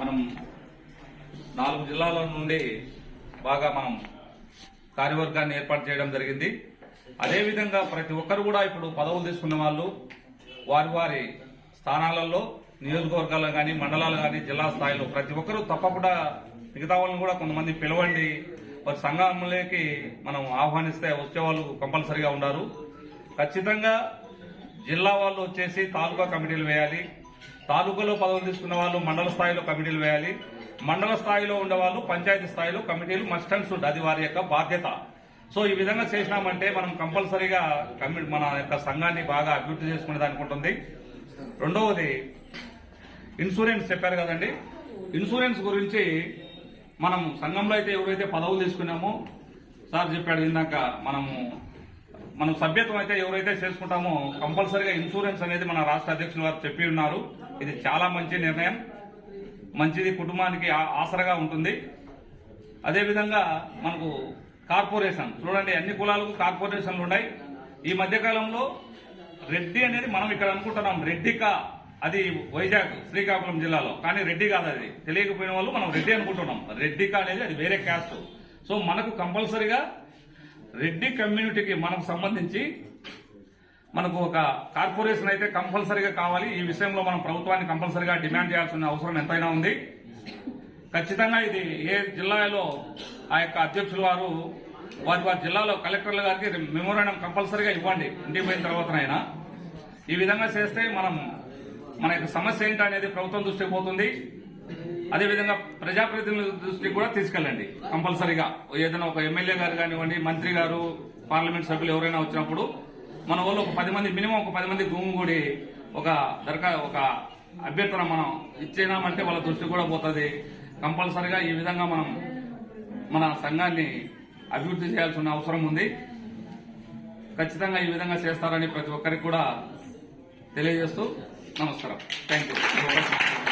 మనం నాలుగు జిల్లాల నుండి బాగా మనం కార్యవర్గాన్ని ఏర్పాటు చేయడం జరిగింది. అదేవిధంగా ప్రతి ఒక్కరు కూడా ఇప్పుడు పదవులు తీసుకున్న వాళ్ళు వారి వారి స్థానాలలో నియోజకవర్గాల్లో కానీ మండలాలు కానీ జిల్లా స్థాయిలో ప్రతి ఒక్కరూ తప్పకుండా మిగతా వాళ్ళని కూడా కొంతమంది పిలవండి. వారి సంఘంలోకి మనం ఆహ్వానిస్తే వచ్చే వాళ్ళు కంపల్సరిగా ఉన్నారు ఖచ్చితంగా జిల్లా వాళ్ళు వచ్చేసి తాలూకా కమిటీలు వేయాలి. తాలూకాలో పదవులు తీసుకున్న వాళ్ళు మండల స్థాయిలో కమిటీలు వేయాలి. మండల స్థాయిలో ఉండేవాళ్ళు పంచాయతీ స్థాయిలో కమిటీలు మస్ట్ అండ్ షుడ్ అది వారి యొక్క బాధ్యత. సో ఈ విధంగా చేసినామంటే మనం కంపల్సరీగా కమి మన యొక్క సంఘాన్ని బాగా అభివృద్ధి చేసుకునే దానికి ఉంటుంది. రెండవది ఇన్సూరెన్స్ చెప్పారు కదండి. ఇన్సూరెన్స్ గురించి మనం సంఘంలో అయితే ఎవరైతే పదవులు తీసుకున్నామో సార్ చెప్పాడు ఇందాక మనము మనం సభ్యత్వం అయితే ఎవరైతే చేసుకుంటామో కంపల్సరీగా ఇన్సూరెన్స్ అనేది మన రాష్ట్ర అధ్యక్షులు వారు చెప్పి ఉన్నారు. ఇది చాలా మంచి నిర్ణయం. మంచిది కుటుంబానికి ఆసరగా ఉంటుంది. అదేవిధంగా మనకు కార్పొరేషన్. చూడండి అన్ని కులాలకు కార్పొరేషన్లు ఉన్నాయి. ఈ మధ్యకాలంలో రెడ్డి అనేది మనం ఇక్కడ అనుకుంటున్నాం రెడ్డికా అది వైజాగ్ శ్రీకాకుళం జిల్లాలో. కానీ రెడ్డి కాదు అది. తెలియకపోయిన వాళ్ళు మనం రెడ్డి అనుకుంటున్నాం. రెడ్డికా అనేది అది వేరే క్యాస్ట్. సో మనకు కంపల్సరిగా రెడ్డి కమ్యూనిటీకి మనకు సంబంధించి మనకు ఒక కార్పొరేషన్ అయితే కంపల్సరీగా కావాలి. ఈ విషయంలో మనం ప్రభుత్వాన్ని కంపల్సరీగా డిమాండ్ చేయాల్సిన అవసరం ఎంతైనా ఉంది. ఖచ్చితంగా ఇది ఏ జిల్లాలో ఆ యొక్క అధ్యక్షుల వారు వారి వారి జిల్లాలో కలెక్టర్ల గారికి మెమోరాండం కంపల్సరీగా ఇవ్వండి. ఇంటికి పోయిన తర్వాతనైనా. ఈ విధంగా చేస్తే మనం మన యొక్క సమస్య ఏంటి అనేది ప్రభుత్వం దృష్టికి పోతుంది. అదేవిధంగా ప్రజాప్రతినిధుల దృష్టికి కూడా తీసుకెళ్ళండి. కంపల్సరీగా. ఏదైనా ఒక ఎమ్మెల్యే గారు కానివ్వండి మంత్రి గారు పార్లమెంట్ సభ్యులు ఎవరైనా వచ్చినప్పుడు మన వాళ్ళు ఒక పది మంది మినిమం ఒక పది మంది గుమ్మిగూడి ఒక దరఖా ఒక అభ్యర్థన మనం ఇచ్చేనామంటే వాళ్ళ దృష్టి కూడా పోతుంది. కంపల్సరీగా ఈ విధంగా మనం మన సంఘాన్ని అభివృద్ధి చేయాల్సిన అవసరం ఉంది. ఖచ్చితంగా ఈ విధంగా చేస్తారని ప్రతి ఒక్కరికి కూడా తెలియజేస్తూ నమస్కారం. Thank you